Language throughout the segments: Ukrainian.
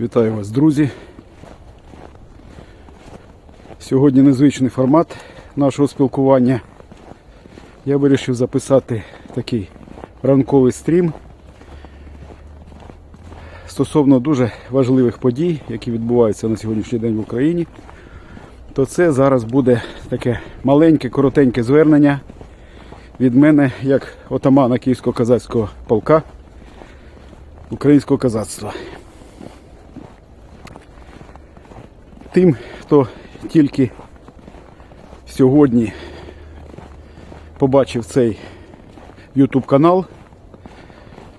Вітаю вас, друзі. Сьогодні незвичний формат нашого спілкування. Я вирішив записати такий ранковий стрім стосовно дуже важливих подій, які відбуваються на сьогоднішній день в Україні. То це зараз буде таке маленьке, коротеньке звернення від мене як отамана Київського козацького полка українського козацтва. Тим, хто тільки сьогодні побачив цей YouTube канал,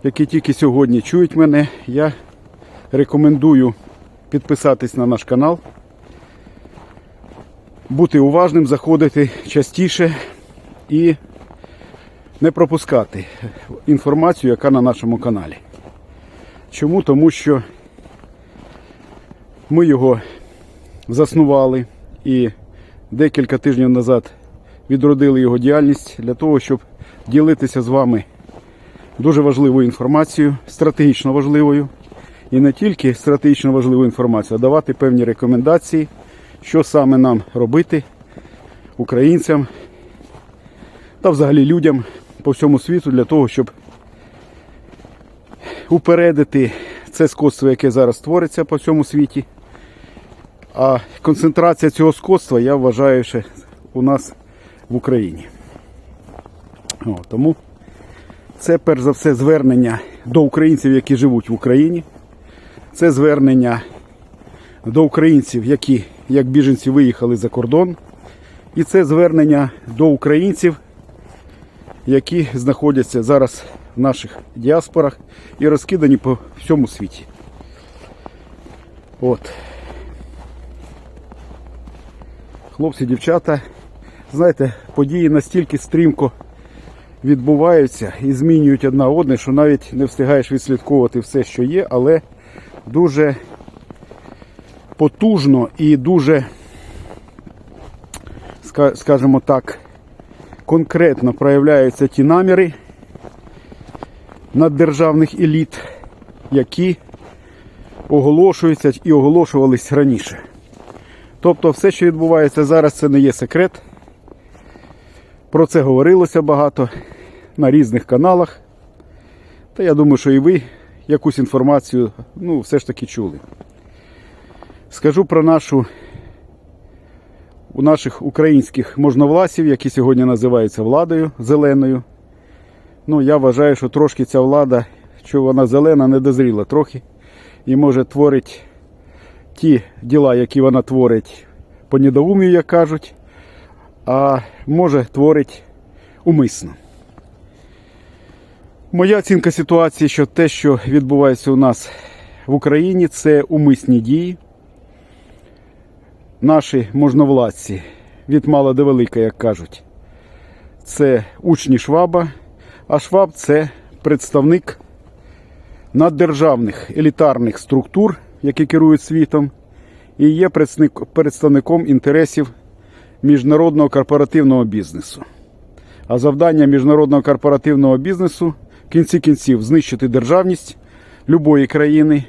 які тільки сьогодні чують мене, я рекомендую підписатись на наш канал, бути уважним, заходити частіше і не пропускати інформацію, яка на нашому каналі. Чому? Тому що ми його заснували і декілька тижнів назад відродили його діяльність для того, щоб ділитися з вами дуже важливою інформацією, стратегічно важливою. І не тільки стратегічно важливу інформацію, а давати певні рекомендації, що саме нам робити українцям та взагалі людям по всьому світу для того, щоб упередити це скотство, яке зараз твориться по всьому світі. А концентрація цього скотства, я вважаю, що у нас в Україні. О, тому це перш за все звернення до українців, які живуть в Україні. Це звернення до українців, які як біженці виїхали за кордон. І це звернення до українців, які знаходяться зараз в наших діаспорах і розкидані по всьому світі. От. Хлопці, дівчата, знаєте, події настільки стрімко відбуваються і змінюють одна одне, що навіть не встигаєш відслідковувати все, що є, але дуже потужно і дуже, скажімо так, конкретно проявляються ті наміри наддержавних еліт, які оголошуються і оголошувались раніше. Тобто все, що відбувається зараз, це не є секрет. Про це говорилося багато на різних каналах. Та я думаю, що і ви якусь інформацію ну, все ж таки чули. Скажу про нашу у наших українських можновласів, які сьогодні називаються владою зеленою. Ну, я вважаю, що трошки ця влада, що вона зелена, не дозріла трохи. І може творить ті діла, які вона творить по недоумію, як кажуть, а може творить умисно. Моя оцінка ситуації, що те, що відбувається у нас в Україні, це умисні дії. Наші можновладці від мала до велика, як кажуть, це учні Шваба, а Шваб це представник наддержавних елітарних структур, які керують світом, і є представником інтересів міжнародного корпоративного бізнесу. А завдання міжнародного корпоративного бізнесу в кінці кінців знищити державність любої країни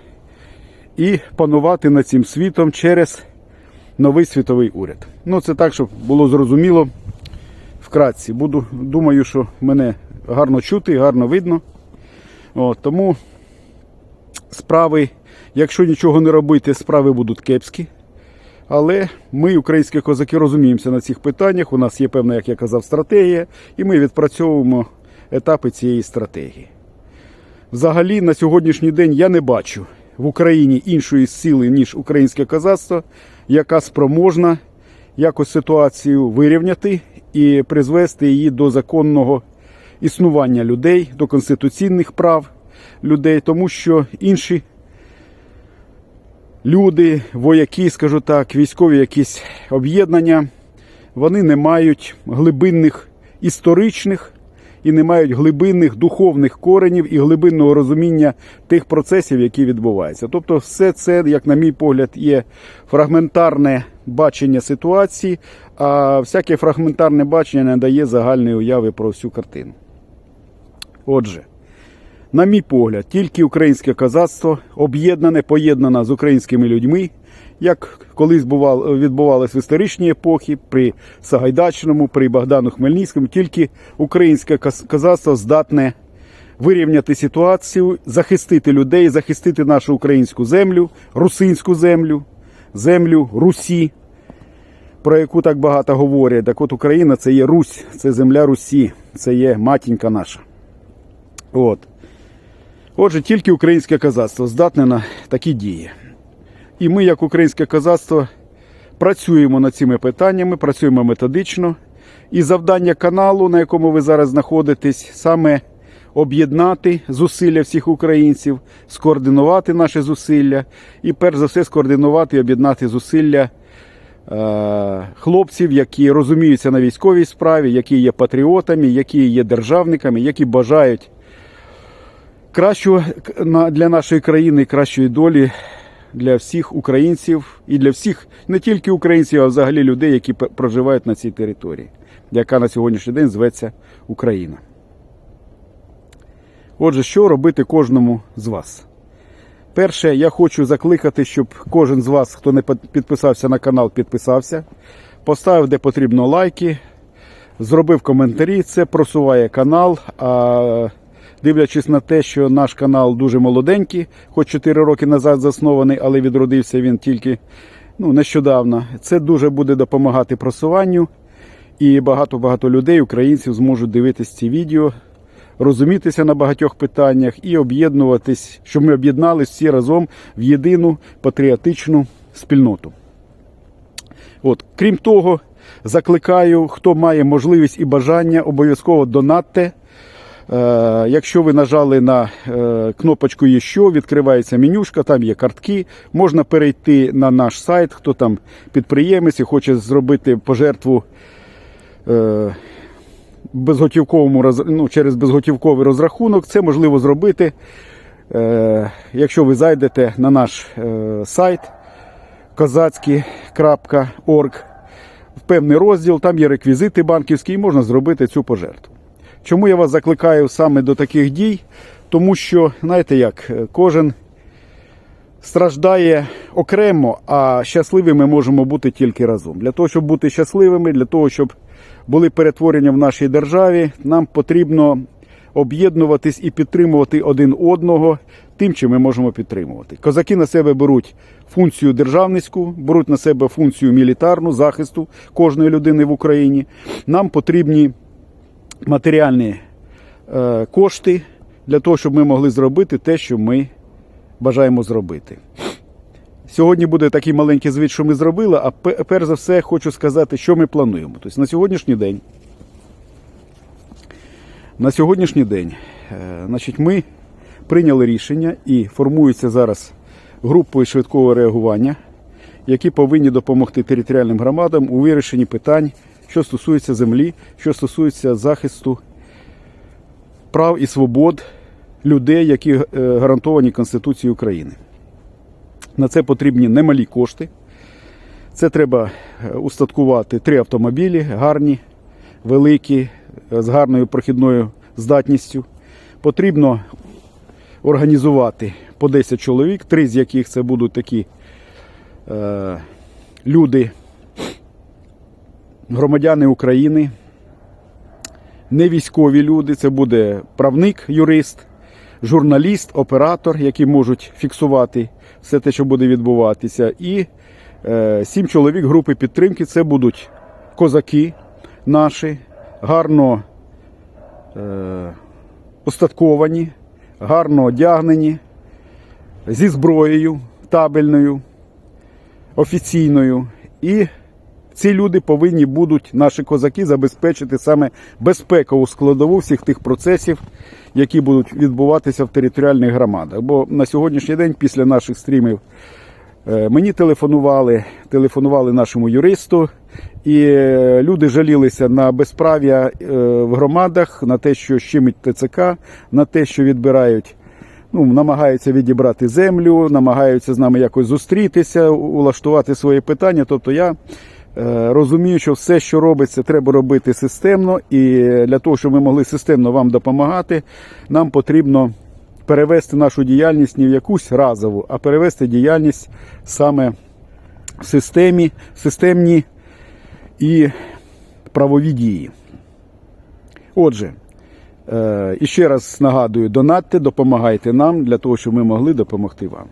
і панувати над цим світом через новий світовий уряд. Ну, це так, щоб було зрозуміло вкратці. Буду, думаю, що мене гарно чути, гарно видно. От, тому справи, якщо нічого не робити, справи будуть кепські. Але ми, українські козаки, розуміємося на цих питаннях. У нас є певна, як я казав, стратегія, і ми відпрацьовуємо етапи цієї стратегії. Взагалі, на сьогоднішній день я не бачу в Україні іншої сили, ніж українське козацтво, яка спроможна якось ситуацію вирівняти і призвести її до законного існування людей, до конституційних прав людей, тому що інші люди, вояки, скажу так, військові якісь об'єднання, вони не мають глибинних історичних і не мають глибинних духовних коренів і глибинного розуміння тих процесів, які відбуваються. Тобто, все це, як на мій погляд, є фрагментарне бачення ситуації, а всяке фрагментарне бачення не дає загальної уяви про всю картину. Отже, На мій погляд, тільки українське козацтво об'єднане, поєднане з українськими людьми, як колись бувало, відбувалось в історичній епохі, при Сагайдачному, при Богдану Хмельницькому, тільки українське коз- козацтво здатне вирівняти ситуацію, захистити людей, захистити нашу українську землю, русинську землю, землю Русі, про яку так багато говорять. Так от Україна це є Русь, це земля Русі, це є матінка наша. От. Отже, тільки українське козацтво здатне на такі дії. І ми, як українське козацтво, працюємо над цими питаннями, працюємо методично. І завдання каналу, на якому ви зараз знаходитесь, саме об'єднати зусилля всіх українців, скоординувати наші зусилля і, перш за все, скоординувати і об'єднати зусилля е, хлопців, які розуміються на військовій справі, які є патріотами, які є державниками, які бажають кращого для нашої країни, кращої долі для всіх українців і для всіх не тільки українців, а взагалі людей, які проживають на цій території, яка на сьогоднішній день зветься Україна. Отже, що робити кожному з вас? Перше, я хочу закликати, щоб кожен з вас, хто не підписався на канал, підписався, поставив де потрібно лайки, зробив коментарі. Це просуває канал. А дивлячись на те, що наш канал дуже молоденький, хоч 4 роки назад заснований, але відродився він тільки ну, нещодавно. Це дуже буде допомагати просуванню. І багато-багато людей, українців, зможуть дивитися ці відео, розумітися на багатьох питаннях і об'єднуватись, щоб ми об'єднались всі разом в єдину патріотичну спільноту. От, крім того, закликаю, хто має можливість і бажання, обов'язково донатте. Е, якщо ви нажали на е, кнопочку «Єщо», відкривається менюшка, там є картки. Можна перейти на наш сайт, хто там підприємець і хоче зробити пожертву е, безготівковому ну, через безготівковий розрахунок. Це можливо зробити, якщо ви зайдете на наш сайт козацький.орг в певний розділ, там є реквізити банківські, і можна зробити цю пожертву. Чому я вас закликаю саме до таких дій? Тому що, знаєте як, е, кожен страждає окремо, а щасливими можемо бути тільки разом. Для того, щоб бути щасливими, для того, щоб були перетворення в нашій державі, нам потрібно об'єднуватись і підтримувати один одного тим, чим ми можемо підтримувати. Козаки на себе беруть функцію державницьку, беруть на себе функцію мілітарну захисту кожної людини в Україні. Нам потрібні матеріальні е, кошти для того, щоб ми могли зробити те, що ми бажаємо зробити. Сьогодні буде такий маленький звіт, що ми зробили, а перш за все хочу сказати, що ми плануємо. Тобто на сьогоднішній день, на сьогоднішній день е, значить, ми прийняли рішення і формуються зараз групою швидкого реагування, які повинні допомогти територіальним громадам у вирішенні питань, що стосується землі, що стосується захисту прав і свобод людей, які е, гарантовані Конституцією України. На це потрібні немалі кошти. Це треба е, устаткувати три автомобілі, гарні, великі, е, з гарною прохідною здатністю. Потрібно організувати по 10 чоловік, три з яких це будуть такі е, люди, громадяни України, не військові люди, це буде правник, юрист, журналіст, оператор, які можуть фіксувати все те, що буде відбуватися. І е, сім чоловік групи підтримки це будуть козаки наші, гарно е, устатковані, гарно одягнені, зі зброєю табельною, офіційною. І ці люди повинні будуть, наші козаки, забезпечити саме безпекову складову всіх тих процесів, які будуть відбуватися в територіальних громадах. Бо на сьогоднішній день, після наших стрімів, е, мені телефонували, телефонували нашому юристу, і е, люди жалілися на безправ'я е, в громадах, на те, що щемить ТЦК, на те, що відбирають. Ну, намагаються відібрати землю, намагаються з нами якось зустрітися, улаштувати свої питання. Тобто я розумію, що все, що робиться, треба робити системно, і для того, щоб ми могли системно вам допомагати, нам потрібно перевести нашу діяльність не в якусь разову, а перевести діяльність саме в системі, системні і правові дії. Отже, е, і ще раз нагадую, донатьте, допомагайте нам для того, щоб ми могли допомогти вам.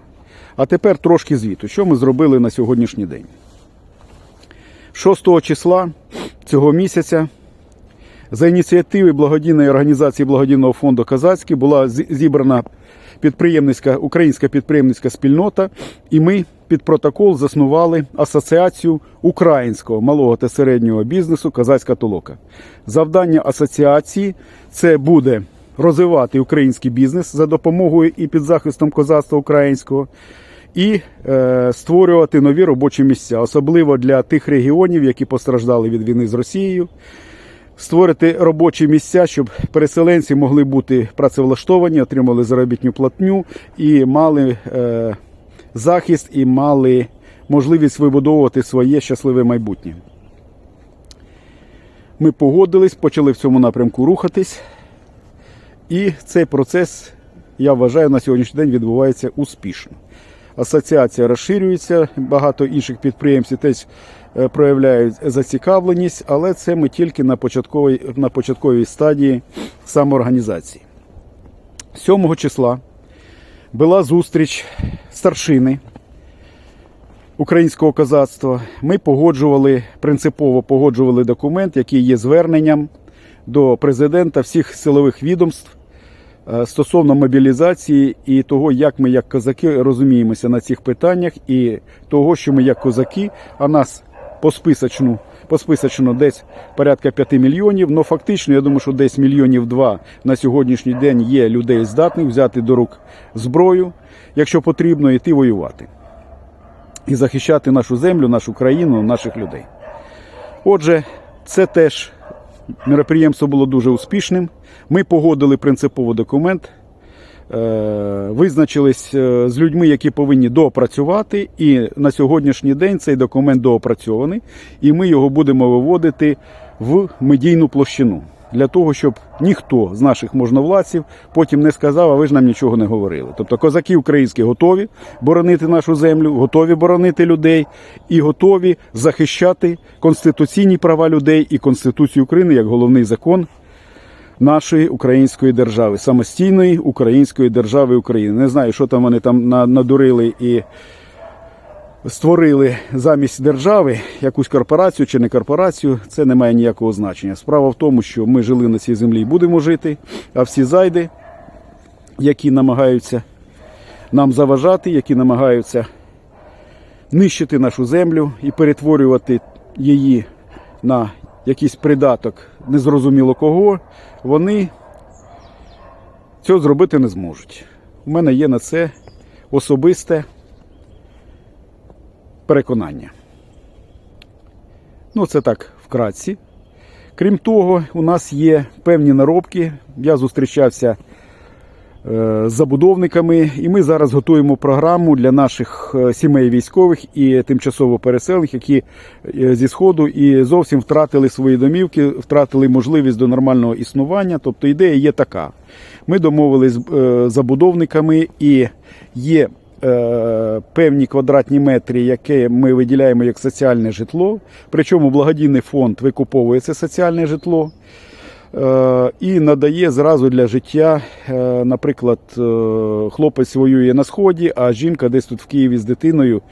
А тепер трошки звіту, що ми зробили на сьогоднішній день. 6 числа цього місяця за ініціативи благодійної організації благодійного фонду Казацький була зібрана підприємницька українська підприємницька спільнота, і ми під протокол заснували асоціацію українського малого та середнього бізнесу Казацька толока. Завдання асоціації це буде розвивати український бізнес за допомогою і під захистом козацтва українського. І е, створювати нові робочі місця, особливо для тих регіонів, які постраждали від війни з Росією, створити робочі місця, щоб переселенці могли бути працевлаштовані, отримали заробітну платню і мали е, захист і мали можливість вибудовувати своє щасливе майбутнє. Ми погодились, почали в цьому напрямку рухатись. І цей процес, я вважаю, на сьогоднішній день відбувається успішно. Асоціація розширюється, багато інших підприємців теж е, проявляють зацікавленість, але це ми тільки на початковій, на початковій стадії самоорганізації. 7 числа була зустріч старшини українського козацтва. Ми погоджували, принципово погоджували документ, який є зверненням до президента всіх силових відомств стосовно мобілізації і того, як ми, як козаки, розуміємося на цих питаннях, і того, що ми як козаки, а нас по списочну, по десь порядка 5 мільйонів. Ну фактично, я думаю, що десь мільйонів два на сьогоднішній день є людей здатних взяти до рук зброю, якщо потрібно, йти воювати і захищати нашу землю, нашу країну, наших людей. Отже, це теж мероприємство було дуже успішним. Ми погодили принципово документ, е, визначились е, з людьми, які повинні доопрацювати. І на сьогоднішній день цей документ доопрацьований, і ми його будемо виводити в медійну площину. Для того, щоб ніхто з наших можновладців потім не сказав, а ви ж нам нічого не говорили. Тобто козаки українські готові боронити нашу землю, готові боронити людей і готові захищати конституційні права людей і Конституцію України як головний закон нашої української держави, самостійної української держави України. Не знаю, що там вони там на- надурили і створили замість держави якусь корпорацію чи не корпорацію, це не має ніякого значення. Справа в тому, що ми жили на цій землі і будемо жити, а всі зайди, які намагаються нам заважати, які намагаються нищити нашу землю і перетворювати її на якийсь придаток незрозуміло кого, вони цього зробити не зможуть. У мене є на це особисте переконання. Ну, це так вкратці. Крім того, у нас є певні наробки. Я зустрічався е, з забудовниками, і ми зараз готуємо програму для наших е, сімей військових і тимчасово переселених, які е, зі сходу і зовсім втратили свої домівки, втратили можливість до нормального існування. Тобто ідея є така. Ми домовились з забудовниками і є певні квадратні метри, які ми виділяємо як соціальне житло. Причому благодійний фонд викуповує це соціальне житло. Е, І надає зразу для життя, е, наприклад, е, хлопець воює на сході, а жінка десь тут в Києві з дитиною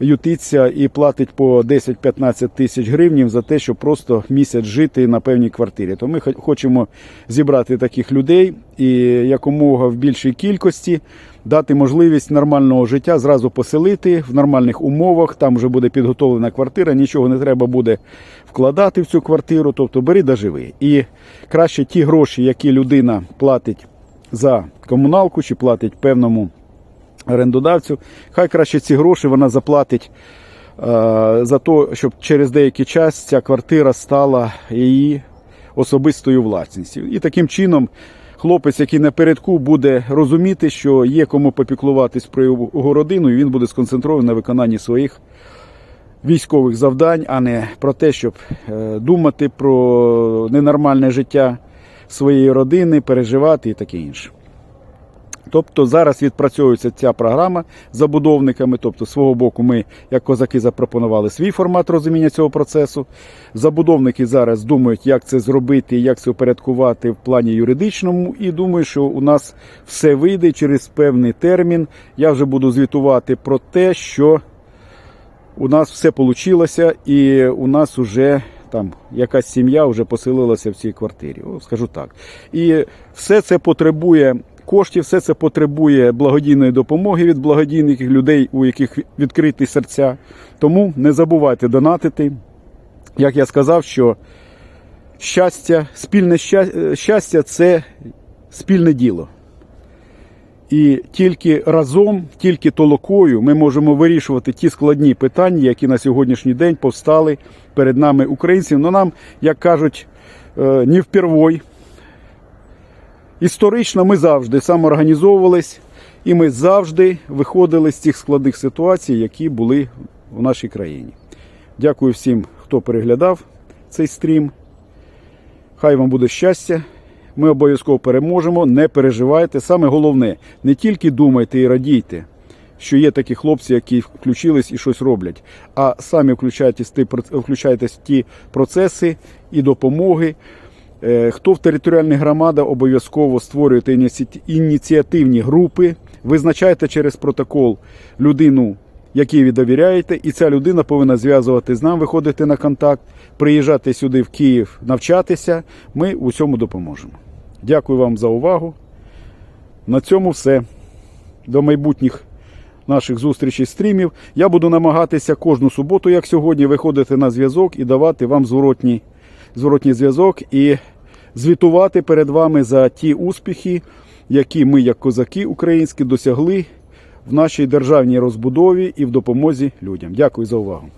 ютиться і платить по 10-15 тисяч гривнів за те, щоб просто місяць жити на певній квартирі. То ми хочемо зібрати таких людей і якомога в більшій кількості дати можливість нормального життя зразу поселити в нормальних умовах. Там вже буде підготовлена квартира, нічого не треба буде вкладати в цю квартиру. Тобто бери да живи. І краще ті гроші, які людина платить за комуналку чи платить певному орендодавцю, хай краще ці гроші вона заплатить е, за те, щоб через деякий час ця квартира стала її особистою власністю. І таким чином хлопець, який напередку, буде розуміти, що є кому попіклуватись про його родину, і він буде сконцентрований на виконанні своїх військових завдань, а не про те, щоб е, думати про ненормальне життя своєї родини, переживати і таке інше. Тобто зараз відпрацьовується ця програма забудовниками. Тобто, з свого боку, ми, як козаки, запропонували свій формат розуміння цього процесу. Забудовники зараз думають, як це зробити, як це упорядкувати в плані юридичному. І думаю, що у нас все вийде через певний термін. Я вже буду звітувати про те, що у нас все вийшло, і у нас вже там якась сім'я вже поселилася в цій квартирі. Скажу так. І все це потребує коштів, все це потребує благодійної допомоги від благодійних людей, у яких відкриті серця. Тому не забувайте донатити. Як я сказав, що щастя, спільне щастя це спільне діло. І тільки разом, тільки толокою ми можемо вирішувати ті складні питання, які на сьогоднішній день повстали перед нами українців. Ну нам, як кажуть, е, не впервой. Історично ми завжди самоорганізовувались, і ми завжди виходили з цих складних ситуацій, які були в нашій країні. Дякую всім, хто переглядав цей стрім. Хай вам буде щастя. Ми обов'язково переможемо. Не переживайте. Саме головне, не тільки думайте і радійте, що є такі хлопці, які включились і щось роблять, а самі включайтесь в ті процеси і допомоги. Е, Хто в територіальних громадах обов'язково створюєте ініціативні групи, визначайте через протокол людину, якій ви довіряєте, і ця людина повинна зв'язувати з нами, виходити на контакт, приїжджати сюди в Київ, навчатися. Ми у цьому допоможемо. Дякую вам за увагу. На цьому все. До майбутніх наших зустрічей стрімів. Я буду намагатися кожну суботу, як сьогодні, виходити на зв'язок і давати вам зворотній, зворотній зв'язок і звітувати перед вами за ті успіхи, які ми, як козаки українські, досягли в нашій державній розбудові і в допомозі людям. Дякую за увагу.